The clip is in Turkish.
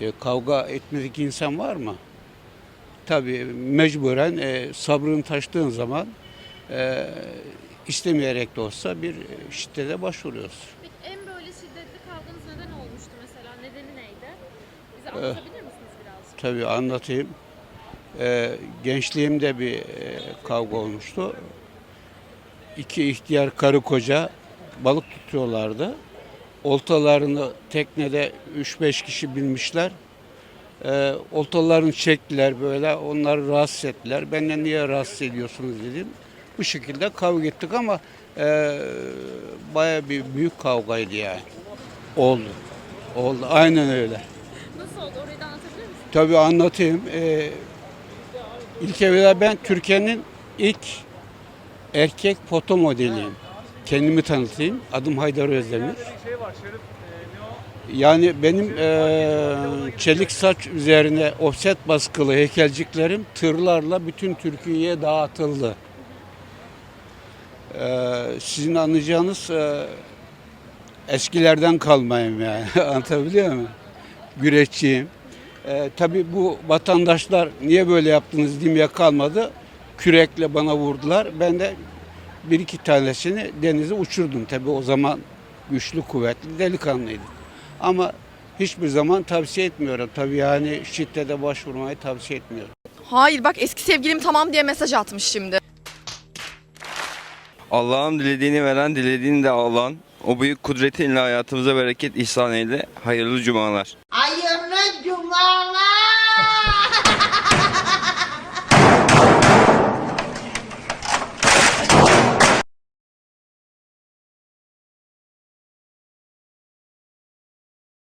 E, kavga etmedik insan var mı? Tabii mecburen e, sabrını taştığın zaman e, istemeyerek de olsa bir şiddete başvuruyoruz. Peki en böyle şiddetli kavganız neden olmuştu mesela? Nedeni neydi? Bize anlatabilir misiniz birazcık? Tabii anlatayım. E, gençliğimde bir e, kavga olmuştu. İki ihtiyar karı koca balık tutuyorlardı. Oltalarını teknede 3-5 kişi binmişler. E, oltalarını çektiler böyle, onları rahatsız ettiler. Benden niye rahatsız ediyorsunuz dedim. Bu şekilde kavga ettik ama e, baya bir büyük kavgaydı yani. Oldu. Oldu. Aynen öyle. Nasıl oldu? Orayı da anlatabilir misiniz? Tabii anlatayım. Ee, ilk evvela ben Türkiye'nin ilk erkek foto modeliyim. Kendimi tanıtayım. Adım Haydar Özdemir. Yani benim eee, çelik saç üzerine offset baskılı heykelciklerim tırlarla bütün Türkiye'ye dağıtıldı. Eee, sizin anlayacağınız eee, eskilerden kalmayım yani. Anlatabiliyor muyum? Güreşçiyim. Ee, tabii bu vatandaşlar niye böyle yaptınız demeye kalmadı. Kürekle bana vurdular. Ben de bir iki tanesini denize uçurdum. Tabii o zaman güçlü kuvvetli delikanlıydım. Ama hiçbir zaman tavsiye etmiyorum. Tabii yani şiddete başvurmayı tavsiye etmiyorum. Hayır bak eski sevgilim tamam diye mesaj atmış şimdi. Allah'ın dilediğini veren, dilediğini de alan, o büyük kudretinle hayatımıza bereket ihsan eyle. Hayırlı cumalar. Hayırlı cumalar.